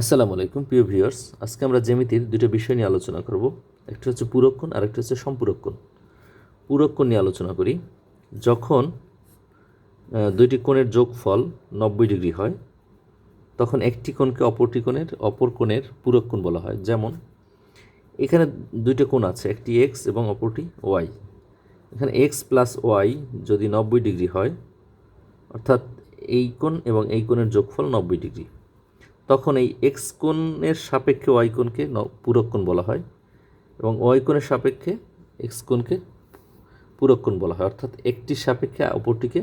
আসসালামু আলাইকুম, প্রিয় ভিউয়ার্স। আজকে আমরা জ্যামিতির দুটো বিষয় নিয়ে আলোচনা করব। একটা হচ্ছে পুরক্ষণ আর একটা হচ্ছে সম্পূরক্ষণ। পুরক্ষণ নিয়ে আলোচনা করি। যখন দুইটি কোণের যোগফল নব্বই ডিগ্রি হয়, তখন একটি কোণকে অপরটি কোণের, অপর কোণের পুরক্ষণ বলা হয়। যেমন, এখানে দুইটা কোণ আছে, একটি এক্স এবং অপরটি ওয়াই এখানে এক্স প্লাস ওয়াই যদি নব্বই ডিগ্রি হয়, অর্থাৎ এই কোণ এবং এই কোণের যোগফল নব্বই ডিগ্রি। তখন এই এক্স কোণের সাপেক্ষে ওয়াই কোণকে পূরককোণ বলা হয় এবং ওয়াই কোণের সাপেক্ষে এক্স কোণকে পূরককোণ বলা হয়। অর্থাৎ একটির সাপেক্ষে অপরটিকে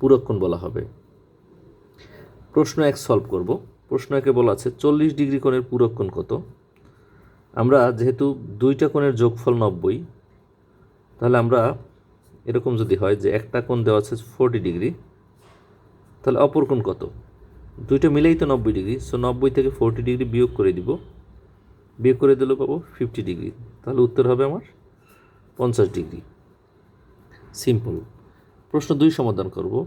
পূরককোণ বলা হবে। প্রশ্ন এক সলভ করব। প্রশ্ন একে বলা আছে, চল্লিশ ডিগ্রি কোণের পূরককোণ কত? আমরা যেহেতু দুইটা কোণের যোগফল নব্বই, তাহলে আমরা এরকম যদি হয় যে একটা কোণ দেওয়া আছে ফোরটি ডিগ্রি, তাহলে অপর কোণ কত? দুইটা মিলেই তো নব্বই ডিগ্রি সো নব্বই থেকে ফোরটি ডিগ্রি বিয়োগ করে দিব। বিয়োগ করে দিলেও পাবো ফিফটি ডিগ্রি। তাহলে উত্তর হবে আমার পঞ্চাশ ডিগ্রি। সিম্পল প্রশ্ন দুই সমাধান করব।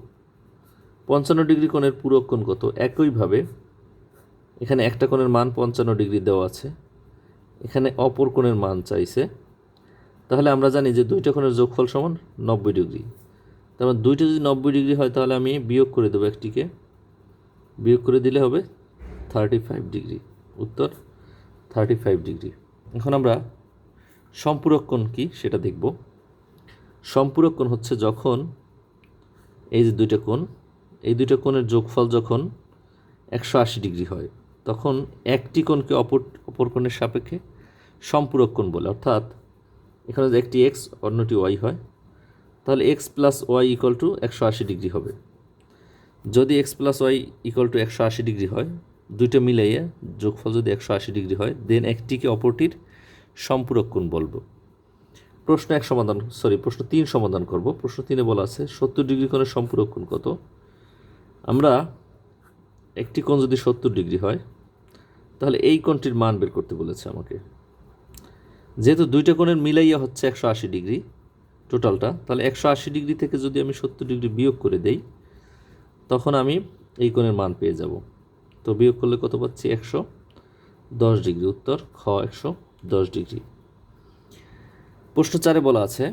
পঞ্চান্ন ডিগ্রি কোণের পূরক কোণ কত? একইভাবে এখানে একটা কোণের মান পঞ্চান্ন ডিগ্রি দেওয়া আছে। এখানে অপর কোণের মান চাইছে। তাহলে আমরা জানি যে দুইটা কোণের যোগফল সমান নব্বই ডিগ্রি। তার মানে দুইটা যদি নব্বই ডিগ্রি হয়, তাহলে আমি বিয়োগ করে দেবো একটিকে। বিয়োগ করে দিলে হবে থার্টি ফাইভ ডিগ্রি উত্তর থার্টি ফাইভ ডিগ্রি এখন আমরা সম্পূরক কোণ কি সেটা দেখব। সম্পূরক কোণ হচ্ছে যখন এই যে দুইটা কোণ, এই দুইটা কোণের যোগফল যখন একশো আশি ডিগ্রি হয়, তখন একটি কোণকে অপর অপর কোণের সাপেক্ষে সম্পূরক কোণ বলে। অর্থাৎ এখানে একটি এক্স অন্যটি ওয়াই হয়, তাহলে X plus Y equal to একশো আশি ডিগ্রি হবে। যদি X plus Y equal to একশো আশি ডিগ্রি হয়, দুইটা মিলাইয়ে যোগফল যদি একশো আশি ডিগ্রি হয় দেন একটিকে অপরটির সম্পূরক কোণ বলব। প্রশ্ন এক সমাধান সরি প্রশ্ন তিন সমাধান করব। প্রশ্ন তিনে বলা আছে, সত্তর ডিগ্রি কোণের সম্পূরক কোণ কত? আমরা একটি কোণ যদি সত্তর ডিগ্রি হয়, তাহলে এই কোণটির মান বের করতে বলেছে আমাকে। যেহেতু দুইটা কোণের মিলাইয়া হচ্ছে একশো আশি ডিগ্রি টোটালটা তাহলে একশো আশি ডিগ্রি থেকে যদি আমি সত্তর ডিগ্রি বিয়োগ করে দেই তখন আমি এই কোণের মান পেয়ে যাব। তো বিয়োগ করলে কত পাচ্ছি? একশো দশ ডিগ্রি। উত্তর, খ একশো দশ ডিগ্রি। প্রশ্ন চারে বলা আছে,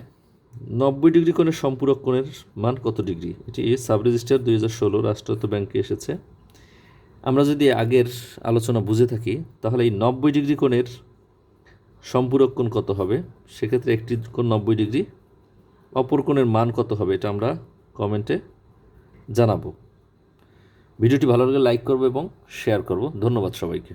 নব্বই ডিগ্রি কোণের সম্পূরক কোণের মান কত ডিগ্রি? এটি সাব রেজিস্টার দুই হাজার ষোলো রাষ্ট্রায়ত্ত ব্যাংকে এসেছে। আমরা যদি আগের আলোচনা বুঝে থাকি, তাহলে এই নব্বই ডিগ্রি কোণের সম্পূরক কোণ কত হবে? সেক্ষেত্রে একটি কোণ নব্বই ডিগ্রি, অপর কোণের মান কত হবে? এটা আমরা কমেন্টে জানাব। ভিডিওটি ভালো লাগলে লাইক করব এবং শেয়ার করব। ধন্যবাদ সবাইকে।